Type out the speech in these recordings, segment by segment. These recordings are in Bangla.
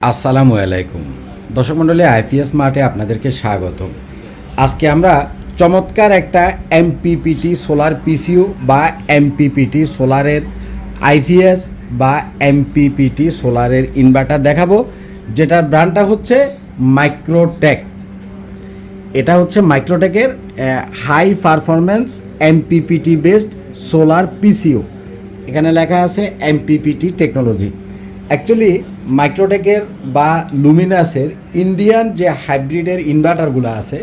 আসসালামু আলাইকুম। দর্শক মণ্ডলী, আইপিএস মাঠে আপনাদেরকে স্বাগত আজকে আমরা চমৎকার একটা এমপিপিটি সোলার পিসিউ বা এমপিপিটি সোলারের আইপিএস বা এমপিপিটি সোলারের ইনভার্টার দেখাবো, যেটার ব্র্যান্ডটা হচ্ছে মাইক্রোটেক। এটা হচ্ছে মাইক্রোটেকের high performance MPPT based solar PCU. এখানে লেখা আছে এমপিপিটি টেকনোলজি অ্যাকচুয়ালি মাইক্রোটেকের বা লুমিনাসের ইন্ডিয়ান যে হাইব্রিডের ইনভার্টারগুলো আছে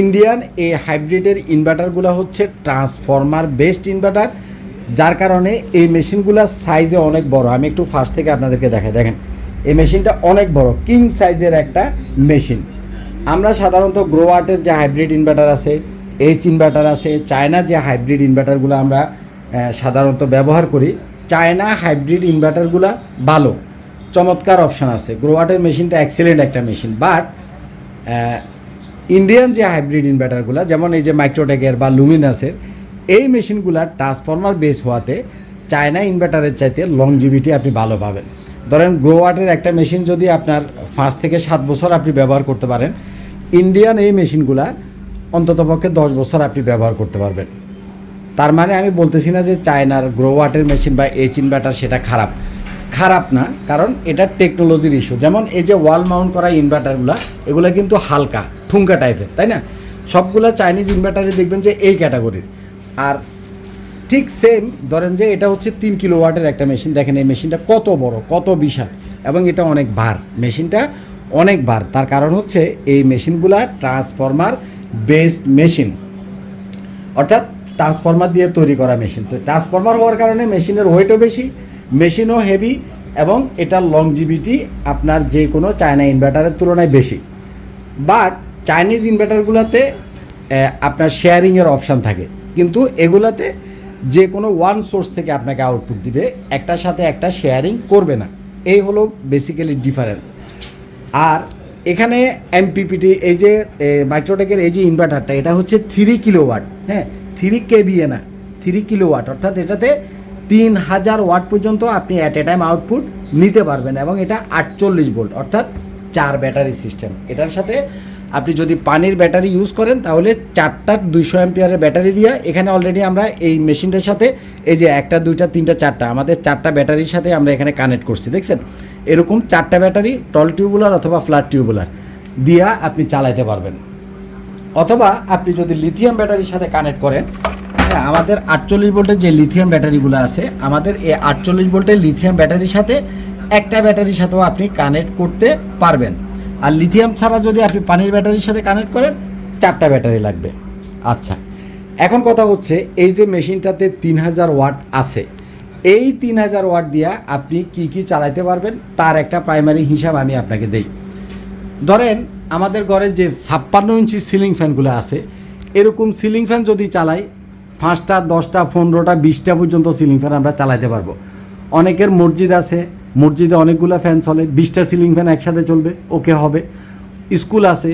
ইন্ডিয়ান এই হাইব্রিডের ইনভার্টারগুলো হচ্ছে ট্রান্সফরমার বেসড ইনভার্টার যার কারণে এই মেশিনগুলোর সাইজে অনেক বড়। আমি একটু ফার্স্ট থেকে আপনাদেরকে দেখাই। দেখেন, এই মেশিনটা অনেক বড় কিং সাইজের একটা মেশিন আমরা সাধারণত গ্রোয়াটের যে হাইব্রিড ইনভার্টার আছে এইচ ইনভার্টার আছে চায়নার যে হাইব্রিড ইনভার্টারগুলো আমরা সাধারণত ব্যবহার করি চায়না হাইব্রিড ইনভার্টারগুলো ভালো। চমৎকার অপশান আছে। গ্রোয়াটের মেশিনটা এক্সেলেন্ট একটা মেশিন। বাট ইন্ডিয়ান যে হাইব্রিড ইনভার্টারগুলো, যেমন এই যে মাইক্রোটেকের বা লুমিনাসের এই মেশিনগুলা ট্রান্সফরমার বেস হওয়াতে চায়না ইনভার্টারের চাইতে লংজিভিটি আপনি ভালো পাবেন। ধরেন গ্রোয়াটের একটা মেশিন যদি আপনার পাঁচ থেকে সাত বছর আপনি ব্যবহার করতে পারেন ইন্ডিয়ান এই মেশিনগুলা অন্ততপক্ষে দশ বছর আপনি ব্যবহার করতে পারবেন। তার মানে আমি বলতেছি না যে চায়নার গ্রো গ্রোওয়াটের মেশিন বা এইচ ইনভার্টার সেটা খারাপ। খারাপ না, কারণ এটা টেকনোলজির ইস্যু যেমন এই যে ওয়াল মাউন্ট করা ইনভার্টারগুলো এগুলো কিন্তু হালকা ঠুঙ্কা টাইপের তাই না? সবগুলো চাইনিজ ইনভার্টারে দেখবেন যে এই ক্যাটাগরির আর ঠিক সেম ধরেন যে এটা হচ্ছে তিন কিলো ওয়াটের একটা মেশিন দেখেন এই মেশিনটা কত বড়, কত বিশাল, এবং এটা অনেক ভার। মেশিনটা অনেক ভার। তার কারণ হচ্ছে এই মেশিনগুলা ট্রান্সফরমার বেসড মেশিন অর্থাৎ ট্রান্সফরমার দিয়ে তৈরি করা মেশিন তো ট্রান্সফরমার হওয়ার কারণে মেশিনের ওয়েটও বেশি মেশিনও হেভি এবং এটার লংজিভিটি আপনার যে কোনো চায়না ইনভার্টারের তুলনায় বেশি। বাট চাইনিজ ইনভার্টারগুলোতে আপনার শেয়ারিংয়ের অপশান থাকে। কিন্তু এগুলাতে যে কোনো ওয়ান সোর্স থেকে আপনাকে আউটপুট দিবে, একটার সাথে একটা শেয়ারিং করবে না। এই হলো বেসিক্যালি ডিফারেন্স আর এখানে এমপিপিটি এই যে মাইক্রোটেকের এই যে ইনভার্টারটা এটা হচ্ছে থ্রি কিলো ওয়াট হ্যাঁ? থ্রি কেবিএ না থ্রি কিলো ওয়াট অর্থাৎ এটাতে তিন হাজার ওয়াট পর্যন্ত আপনি অ্যাট এ টাইম আউটপুট নিতে পারবেন এবং এটা আটচল্লিশ ভোল্ট অর্থাৎ চার ব্যাটারি সিস্টেম এটার সাথে আপনি যদি পানির ব্যাটারি ইউজ করেন, তাহলে চারটা দুইশো অ্যাম্পিয়ারের ব্যাটারি দিয়ে এখানে অলরেডি আমরা এই মেশিনটার সাথে, এই যে একটা, দুইটা, তিনটা, চারটা, আমাদের চারটা ব্যাটারির সাথে আমরা এখানে কানেক্ট করছি, দেখছেন? এরকম চারটা ব্যাটারি টল টিউবুলার অথবা ফ্ল্যাট টিউবুলার দিয়া আপনি চালাতে পারবেন। অথবা আপনি যদি লিথিয়াম ব্যাটারির সাথে কানেক্ট করেন হ্যাঁ আমাদের আটচল্লিশ ভোল্টের যে লিথিয়াম ব্যাটারিগুলো আছে, আমাদের এই আটচল্লিশ ভোল্টের লিথিয়াম ব্যাটারির সাথে একটা ব্যাটারির সাথেও আপনি কানেক্ট করতে পারবেন। আর লিথিয়াম ছাড়া যদি আপনি পানির ব্যাটারির সাথে কানেক্ট করেন, চারটা ব্যাটারি লাগবে। আচ্ছা এখন কথা হচ্ছে এই যে মেশিনটাতে তিন হাজার ওয়াট আছে, এই তিন হাজার ওয়াট দিয়া আপনি কি কি চালাইতে পারবেন, তার একটা প্রাইমারি হিসাব আমি আপনাকে দেই। ধরেন আমাদের ঘরে যে ছাপ্পান্ন ইঞ্চি সিলিং ফ্যানগুলো আছে, এরকম সিলিং ফ্যান যদি চালাই, পাঁচটা, দশটা, পনেরোটা, বিশটা পর্যন্ত সিলিং ফ্যান আমরা চালাতে পারব। অনেকের মসজিদ আছে, মসজিদে অনেকগুলো ফ্যান চলে, বিশটা সিলিং ফ্যান একসাথে চলবে, ওকে হবে। স্কুল আছে,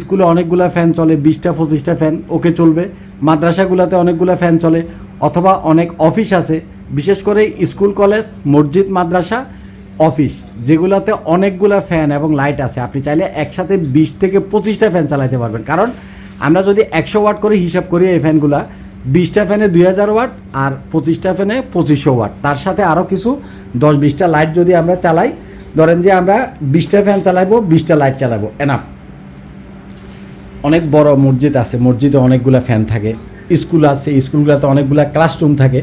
স্কুলে অনেকগুলো ফ্যান চলে, বিশটা, পঁচিশটা ফ্যান ওকে চলবে। মাদ্রাসাগুলোতে অনেকগুলো ফ্যান চলে, অথবা অনেক অফিস আছে, বিশেষ করে স্কুল, কলেজ, মসজিদ, মাদ্রাসা অফিস, যেগুলোতে অনেকগুলো ফ্যান এবং লাইট আছে। আপনি চাইলে একসাথে বিশ থেকে পঁচিশটা ফ্যান চালাইতে পারবেন। কারণ আমরা যদি একশো ওয়াট করে হিসাব করি এই ফ্যানগুলা, বিশটা ফ্যানে দুই হাজার ওয়াট আর পঁচিশটা ফ্যানে পঁচিশশো ওয়াট। তার সাথে আরও কিছু দশ বিশটা লাইট যদি আমরা চালাই, ধরেন যে আমরা বিশটা ফ্যান চালাবো বিশটা লাইট চালাবো এনাফ অনেক বড় মসজিদ আছে, মসজিদে অনেকগুলো ফ্যান থাকে। স্কুল আছে, স্কুলগুলোতে অনেকগুলো ক্লাসরুম থাকে।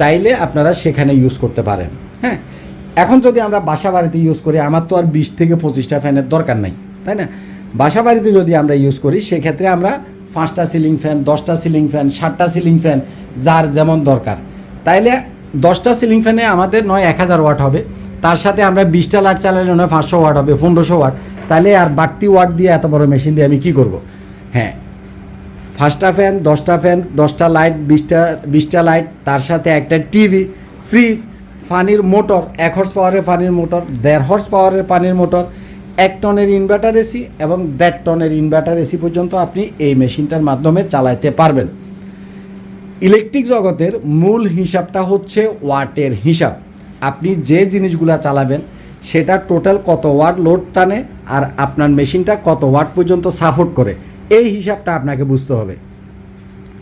চাইলে আপনারা সেখানে ইউজ করতে পারেন। হ্যাঁ? এখন যদি আমরা বাসা বাড়িতে ইউজ করি, আমার তো আর বিশ থেকে পঁচিশটা ফ্যানের দরকার নাই, তাই না? বাসা বাড়িতে যদি আমরা ইউজ করি, সেক্ষেত্রে আমরা পাঁচটা সিলিং ফ্যান দশটা সিলিং ফ্যান ষাটটা সিলিং ফ্যান যার যেমন দরকার। তাইলে দশটা সিলিং ফ্যানে আমাদের নয় এক হাজার ওয়াট হবে, তার সাথে আমরা বিশটা লাইট চালালে নয় পাঁচশো ওয়াট হবে, পনেরোশো ওয়াট। তাহলে আর বাড়তি ওয়াট দিয়ে এত বড় মেশিন দিয়ে আমি কী করব? হ্যাঁ পাঁচটা ফ্যান দশটা ফ্যান দশটা লাইট বিশটা বিশটা লাইট তার সাথে একটা টিভি ফ্রিজ পানির মোটর, এক হর্স পাওয়ারের পানির মোটর, দেড় হর্স পাওয়ারের পানির মোটর, এক টনের ইনভার্টার এসি এবং দেড় টনের ইনভার্টার এসি পর্যন্ত আপনি এই মেশিনটার মাধ্যমে চালাইতে পারবেন। ইলেকট্রিক জগতের মূল হিসাবটা হচ্ছে ওয়াটের হিসাব। আপনি যে জিনিসগুলা চালাবেন, সেটা টোটাল কত ওয়াট লোড টানে আর আপনার মেশিনটা কত ওয়াট পর্যন্ত সাপোর্ট করে। এই হিসাবটা আপনাকে বুঝতে হবে।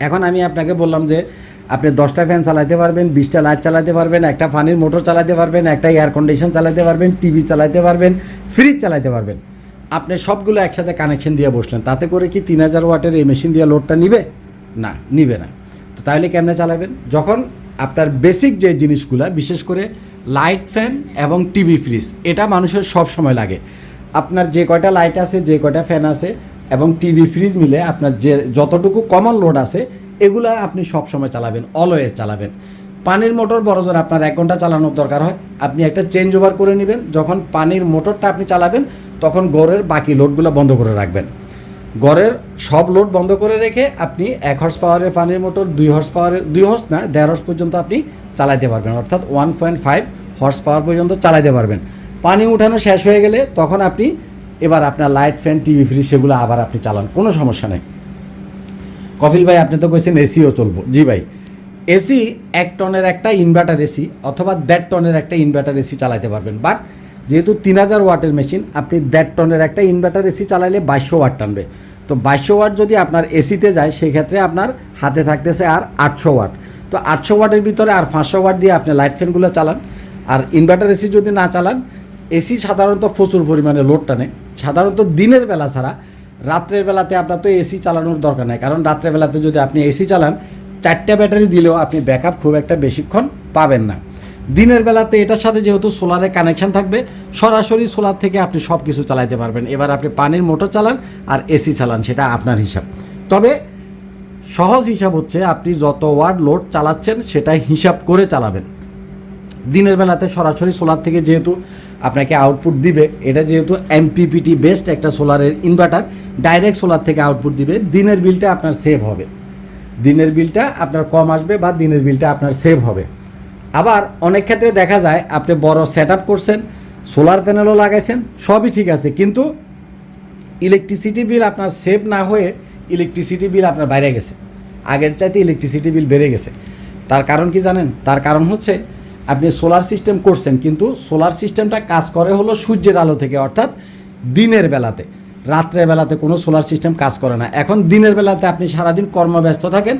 এখন আমি আপনাকে বললাম যে আপনি দশটা ফ্যান চালাতে পারবেন, বিশটা লাইট চালাতে পারবেন, একটা পানির মোটর চালাতে পারবেন, একটা এয়ার কন্ডিশন চালাতে পারবেন টিভি চালাতে পারবেন ফ্রিজ চালাতে পারবেন। আপনি সবগুলো একসাথে কানেকশন দিয়ে বসলেন, তাতে করে কি তিন হাজার ওয়াটের এই মেশিন দিয়ে লোডটা নিবে? না নিবে না। তো তাহলে কেমনে চালাবেন? যখন আপনার বেসিক যে জিনিসগুলা, বিশেষ করে লাইট ফ্যান এবং টিভি ফ্রিজ এটা মানুষের সব সময় লাগে। আপনার যে কয়টা লাইট আছে, যে কয়টা ফ্যান আছে এবং টিভি, ফ্রিজ মিলে আপনার যে যতটুকু কমন লোড আছে, এগুলা আপনি সব সময় চালাবেন অলওয়েজ চালাবেন। পানির মোটর বড় জোর আপনার এক ঘণ্টা চালানোর দরকার হয়। আপনি একটা চেঞ্জ ওভার করে নেবেন। যখন পানির মোটরটা আপনি চালাবেন, তখন গড়ের বাকি লোডগুলো বন্ধ করে রাখবেন। গড়ের সব লোড বন্ধ করে রেখে আপনি এক হর্স পাওয়ারের পানির মোটর দুই হর্স পাওয়ারের দুই হর্স না, দেড় হর্স পর্যন্ত আপনি চালাইতে পারবেন। অর্থাৎ one point five horse power পর্যন্ত চালাইতে পারবেন। পানি উঠানো শেষ হয়ে গেলে তখন আপনি এবার আপনার লাইট ফ্যান টিভি ফ্রিজ সেগুলো আবার আপনি চালান, কোনো সমস্যা নেই। কপিল ভাই, আপনি তো কইছেন এসিও চলবো। জি ভাই এসি এক টনের একটা ইনভার্টার এসি অথবা দেড় টনের একটা ইনভার্টার এসি চালাতে পারবেন। বাট যেহেতু তিন হাজার ওয়াটের মেশিন আপনি দেড় টনের একটা ইনভার্টার এসি চালাইলে বাইশশো ওয়াট টানবে। তো বাইশশো ওয়াট যদি আপনার এসিতে যায়, সেক্ষেত্রে আপনার হাতে থাকতেছে আর আটশো ওয়াট। তো আটশো ওয়াটের ভিতরে আর পাঁচশো ওয়াট দিয়ে আপনি লাইট ফ্যানগুলো চালান। আর ইনভার্টার এসি যদি না চালান এসি সাধারণত প্রচুর পরিমাণে লোড টানে। সাধারণত দিনের বেলা ছাড়া, রাত্রের বেলাতে আপনার তো এসি চালানোর দরকার নেই। কারণ রাত্রের বেলাতে যদি আপনি এসি চালান, চারটা ব্যাটারি দিলেও আপনি ব্যাকআপ খুব একটা বেশিক্ষণ পাবেন না। দিনের বেলাতে এটার সাথে যেহেতু সোলারের কানেকশন থাকবে, সরাসরি সোলার থেকে আপনি সব কিছু চালাইতে পারবেন। এবার আপনি পানির মোটর চালান আর এসি চালান, সেটা আপনার হিসাব। তবে সহজ হিসাব হচ্ছে আপনি যত ওয়ার্ড লোড চালাচ্ছেন সেটা হিসাব করে চালাবেন। দিনের বেলাতে সরাসরি সোলার থেকে যেহেতু আপনাকে আউটপুট দিবে। এটা যেহেতু এমপিপিটি বেস্ট একটা সোলারের ইনভার্টার ডাইরেক্ট সোলার থেকে আউটপুট দিবে। দিনের বিলটা আপনার সেভ হবে। দিনের বিলটা আপনার কম আসবে বা দিনের বিলটা আপনার সেভ হবে। আবার অনেক ক্ষেত্রে দেখা যায়, আপনি বড় সেট আপ করছেন সোলার প্যানেলও লাগাইছেন, সবই ঠিক আছে। কিন্তু ইলেকট্রিসিটি বিল আপনার সেভ না হয়ে ইলেকট্রিসিটি বিল আপনার বাইরে গেছে। আগের চাইতে ইলেকট্রিসিটি বিল বেড়ে গেছে। তার কারণ কি জানেন? তার কারণ হচ্ছে আপনি সোলার সিস্টেম করছেন, কিন্তু সোলার সিস্টেমটা কাজ করে হলো সূর্যের আলো থেকে, অর্থাৎ দিনের বেলাতে। রাত্রের বেলাতে কোনো সোলার সিস্টেম কাজ করে না। এখন দিনের বেলাতে আপনি সারাদিন কর্মব্যস্ত থাকেন,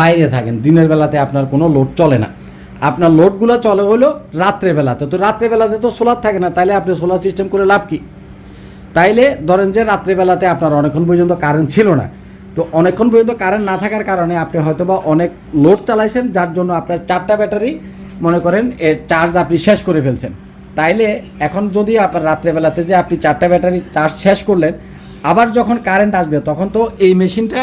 বাইরে থাকেন। দিনের বেলাতে আপনার কোনো লোড চলে না। আপনার লোডগুলো চলে হলো রাত্রে বেলাতে। তো রাত্রে বেলাতে তো সোলার থাকে না, তাইলে আপনি সোলার সিস্টেম করে লাভ কি? তাইলে ধরেন যে রাত্রেবেলাতে আপনার অনেকক্ষণ পর্যন্ত কারেন্ট ছিল না। তো অনেকক্ষণ পর্যন্ত কারেন্ট না থাকার কারণে আপনি হয়তো বা অনেক লোড চালাইছেন, যার জন্য আপনার চারটা ব্যাটারি মনে করেন এর চার্জ আপনি শেষ করে ফেলছেন। তাইলে এখন যদি আপনার রাত্রেবেলাতে যে আপনি চারটা ব্যাটারি চার্জ শেষ করলেন, আবার যখন কারেন্ট আসবে, তখন তো এই মেশিনটা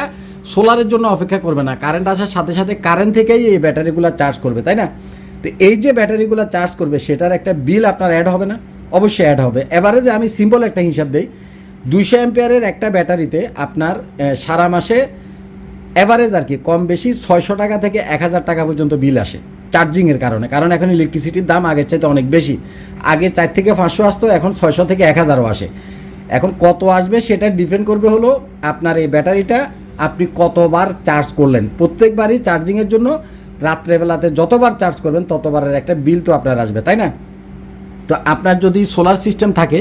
সোলারের জন্য অপেক্ষা করবে না। কারেন্ট আসার সাথে সাথে কারেন্ট থেকেই এই ব্যাটারিগুলো চার্জ করবে, তাই না? তো এই যে ব্যাটারিগুলো চার্জ করবে, সেটার একটা বিল আপনার অ্যাড হবে না। অবশ্যই অ্যাড হবে। এভারেজে আমি সিম্পল একটা হিসাব দিই। দুইশো অ্যাম্পিয়ারের একটা ব্যাটারিতে আপনার সারা মাসে অ্যাভারেজ আর কি, কম বেশি ছয়শো টাকা থেকে এক হাজার টাকা পর্যন্ত বিল আসে। চার্জিংয়ের কারণে। কারণ এখন ইলেকট্রিসিটির দাম আগের চাইতে অনেক বেশি। আগে চার থেকে পাঁচশো আসতো, এখন ছয়শো থেকে এক হাজারও আসে। এখন কত আসবে সেটা ডিপেন্ড করবে হলো আপনার এই ব্যাটারিটা আপনি কতবার চার্জ করলেন। প্রত্যেকবারই চার্জিংয়ের জন্য রাত্রেবেলাতে যতবার চার্জ করবেন, ততবারের একটা বিল তো আপনার আসবে, তাই না? তো আপনার যদি সোলার সিস্টেম থাকে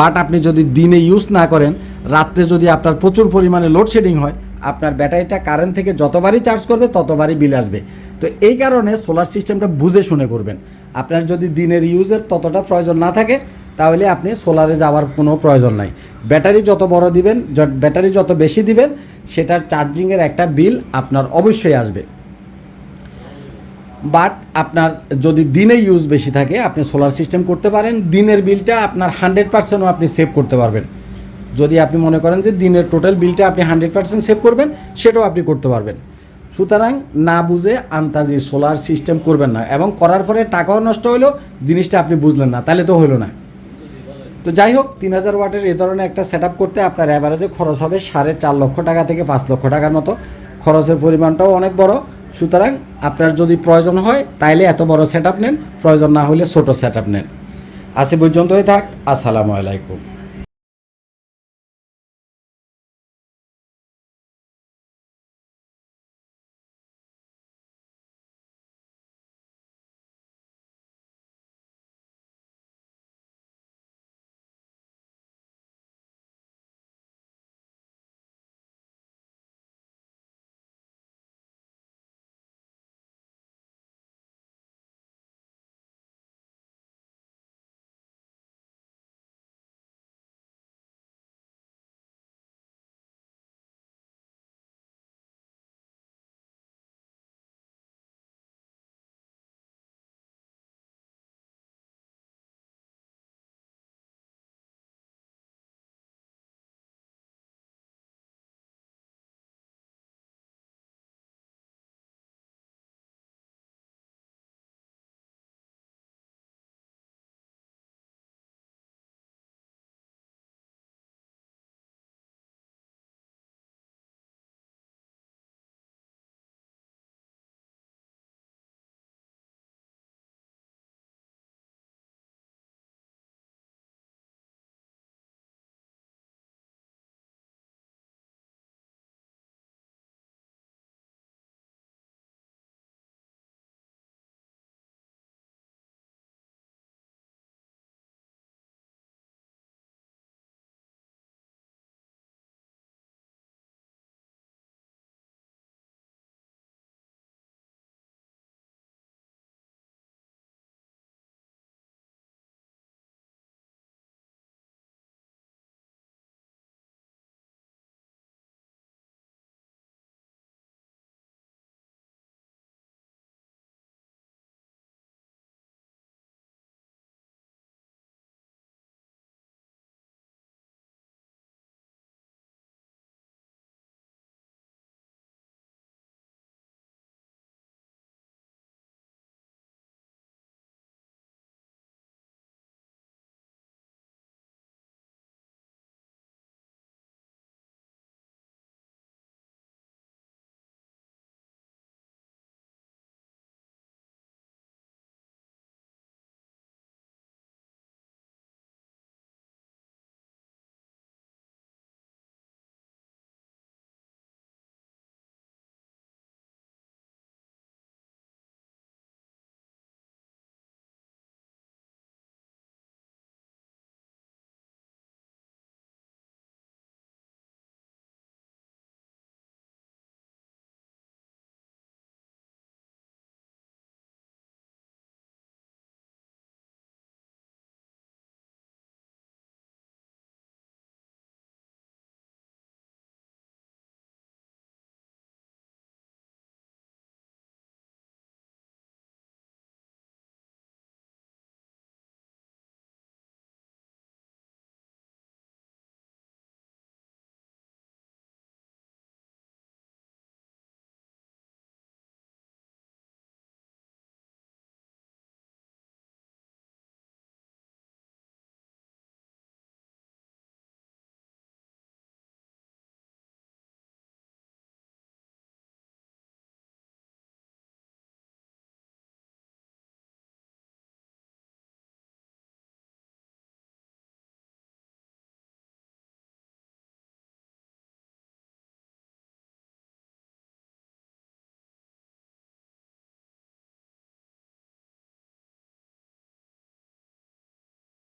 বাট আপনি যদি দিনে ইউজ না করেন, রাত্রে যদি আপনার প্রচুর পরিমাণে লোডশেডিং হয় আপনার ব্যাটারিটা কারেন্ট থেকে যতবারই চার্জ করবে, ততবারই বিল আসবে। তো এই কারণে সোলার সিস্টেমটা বুঝে শুনে করবেন। আপনার যদি দিনের ইউজের ততটা প্রয়োজন না থাকে, তাহলে আপনি সোলারে যাওয়ার কোনো প্রয়োজন নাই। ব্যাটারি যত বড় দিবেন ব্যাটারি যত বেশি দিবেন, সেটার চার্জিংয়ের একটা বিল আপনার অবশ্যই আসবে। বাট আপনার যদি দিনে ইউজ বেশি থাকে, আপনি সোলার সিস্টেম করতে পারেন, দিনের বিলটা আপনার হান্ড্রেড পার্সেন্টও আপনি সেভ করতে পারবেন। যদি আপনি মনে করেন যে দিনের টোটাল বিলটা আপনি হান্ড্রেড পার্সেন্ট সেভ করবেন, সেটাও আপনি করতে পারবেন। সুতরাং না বুঝে আন্তাজি সোলার সিস্টেম করবেন না এবং করার পরে টাকাও নষ্ট হলো জিনিসটা আপনি বুঝলেন না, তাহলে তো হলো না। তো যাই হোক, তিন হাজার ওয়াটের এ ধরনের একটা সেট করতে আপনার অ্যাভারেজে খরচ হবে সাড়ে চার লক্ষ টাকা থেকে পাঁচ লক্ষ টাকার মতো। খরচের পরিমাণটাও অনেক বড়। সুতরাং আপনার যদি প্রয়োজন হয়, তাইলে এত বড় সেট নেন, প্রয়োজন না হলে ছোটো সেট নেন। এ পর্যন্তই থাক, আসসালামু আলাইকুম।